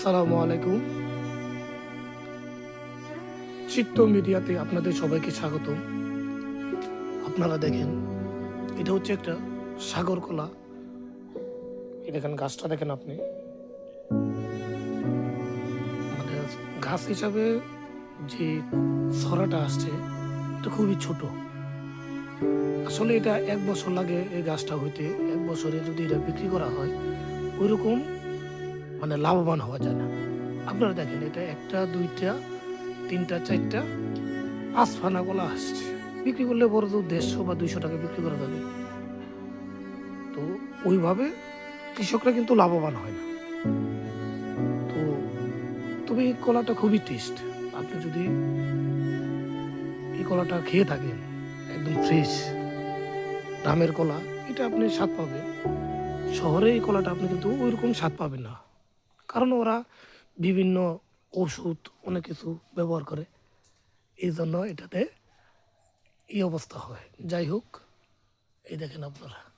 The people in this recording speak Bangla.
আসসালামু আলাইকুম। চিত্ত মিডিয়াতে আপনাদের সবাইকে স্বাগত আপনারা দেখেন, এটা হচ্ছে একটা সাগর কলা। দেখেন গাছটা দেখেন আপনি। মানে গাছ হিসাবে যে ছড়াটা আসছে, এটা খুবই ছোট। আসলে এটা এক বছর লাগে এই গাছটা হইতে। এক বছরে যদি এটা বিক্রি করা হয়, ওইরকম মানে লাভবান হওয়া যায় না। আপনারা দেখেন, এটা একটা, দুইটা, তিনটা, চারটা পাঁচ ফানা কলা আসছে। বিক্রি করলে বড় তো দেড়শো বা দুইশো টাকা বিক্রি করা যাবে। তো ওইভাবে কৃষকরা কিন্তু লাভবান হয় না। তো তবে এই কলাটা খুবই টেস্ট আপনি যদি এই কলাটা খেয়ে থাকেন, একদম ফ্রেশ দামের কলা, এটা আপনি স্বাদ পাবেন। শহরে এই কলাটা আপনি কিন্তু ওইরকম স্বাদ পাবেন না। কারণ ওরা বিভিন্ন ওষুধ অনেক কিছু ব্যবহার করে। এই জন্য এটাতে এই অবস্থা হয়। যাই হোক, এই দেখেন আপনারা।